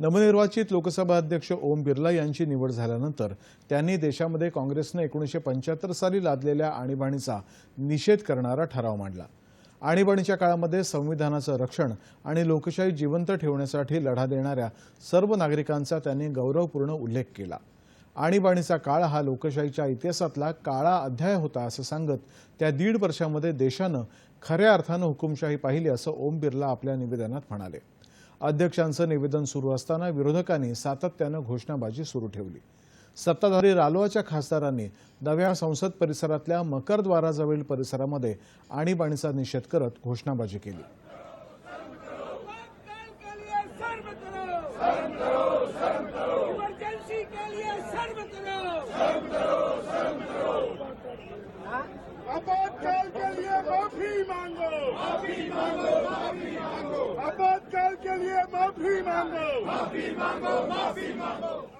नवनिर्वाचित लोकसभा अध्यक्ष ओम बिर्ला यांची निवड झाल्यानंतर त्यांनी देशामध्ये काँग्रेसनं एकोणीसशे पंच्याहत्तर साली लादलेल्या आणीबाणीचा निषेध करणारा ठराव मांडला. आणीबाणीच्या काळामध्ये संविधानाचं रक्षण आणि लोकशाही जिवंत ठेवण्यासाठी लढा देणाऱ्या सर्व नागरिकांचा त्यांनी गौरवपूर्ण उल्लेख केला. आणीबाणीचा काळ हा लोकशाहीच्या इतिहासातला काळा अध्याय होता असं सांगत त्या दीड वर्षामध्ये देशानं खऱ्या अर्थानं हुकुमशाही पाहिली असं ओम बिर्ला आपल्या निवेदनात म्हणाले. अध्यक्षांचं निवेदन सुरू असताना विरोधकांनी सातत्यानं घोषणाबाजी सुरू ठेवली. सत्ताधारी रालोआच्या खासदारांनी नव्या संसद परिसरातल्या मकरद्वाराजवळील परिसरामध्ये आणीबाणीचा निषेध करत घोषणाबाजी केली. माफी मांगो माफी मांगो. आपातकाल के लिए माफी मांगो। माफी मांगो माफी मांगो।